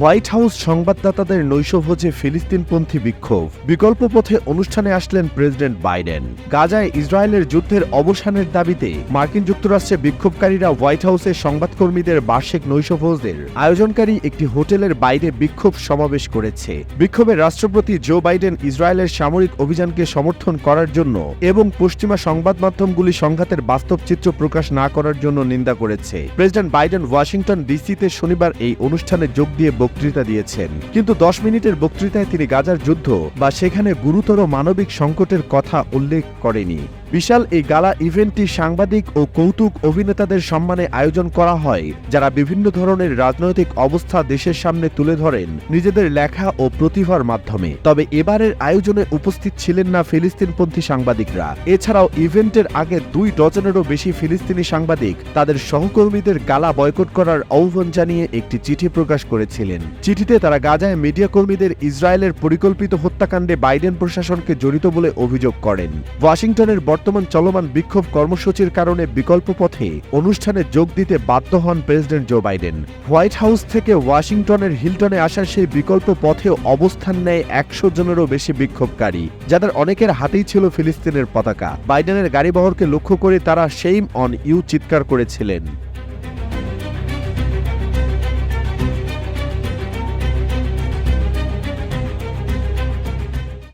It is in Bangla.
হোয়াইট হাউস সংবাদদাতাদের নৈশভোজে ফিলিস্তিনপন্থী বিক্ষোভ। বিকল্প পথে অনুষ্ঠানে আসলেন প্রেসিডেন্ট বাইডেন। গাজায় ইসরায়েলের যুদ্ধের অবসানের দাবিতে মার্কিন যুক্তরাষ্ট্রে বিক্ষোভকারীরা হোয়াইট হাউসের সংবাদকর্মীদের বার্ষিক নৈশভোজের আয়োজনকারী একটি হোটেলের বাইরে বিক্ষোভ সমাবেশ করেছে। বিক্ষোভে রাষ্ট্রপতি জো বাইডেন ইসরায়েলের সামরিক অভিযানকে সমর্থন করার জন্য এবং পশ্চিমা সংবাদ মাধ্যমগুলি সংঘাতের বাস্তব চিত্র প্রকাশ না করার জন্য নিন্দা করেছে। প্রেসিডেন্ট বাইডেন ওয়াশিংটন ডিসিতে শনিবার এই অনুষ্ঠানে যোগ দিয়ে বক্তৃতা দিয়েছেন। কিন্তু দশ মিনিটের বক্তৃতায় তিনি গাজার যুদ্ধ বা সেখানে গুরুতর মানবিক সংকটের কথা উল্লেখ করেনি। বিশাল এই গালা ইভেন্টটি সাংবাদিক ও কৌতুক অভিনেতাদের সম্মানে আয়োজন করা হয়, যারা বিভিন্ন ধরনের রাজনৈতিক অবস্থা দেশের সামনে তুলে ধরেন নিজেদের লেখা ও প্রতিভার মাধ্যমে। তবে এবারের আয়োজনে উপস্থিত ছিলেন না ফিলিস্তিনপন্থী সাংবাদিকরা। এছাড়াও ইভেন্টের আগে দুই ডজনেরও বেশি ফিলিস্তিনি সাংবাদিক তাদের সহকর্মীদের গালা বয়কট করার আহ্বান জানিয়ে একটি চিঠি প্রকাশ করেছিলেন। চিঠিতে তারা গাজায় মিডিয়া কর্মীদের ইসরায়েলের পরিকল্পিত হত্যাকাণ্ডে বাইডেন প্রশাসনকে জড়িত বলে অভিযোগ করেন। ওয়াশিংটনের বর্তমান চলমান বিক্ষোভ কর্মসূচির কারণে বিকল্প পথে অনুষ্ঠানে যোগ দিতে বাধ্য হন president Joe Biden. White House থেকে ওয়াশিংটনের হিলটনে আসার সেই বিকল্প পথে অবস্থান নেয় একশো জনেরও বেশি বিক্ষোভকারী, যাদের অনেকের হাতেই ছিল ফিলিস্তিনের পতাকা। বাইডেনের গাড়িবহরকে লক্ষ্য করে তারা সেইম অন ইউ চিৎকার করেছিলেন।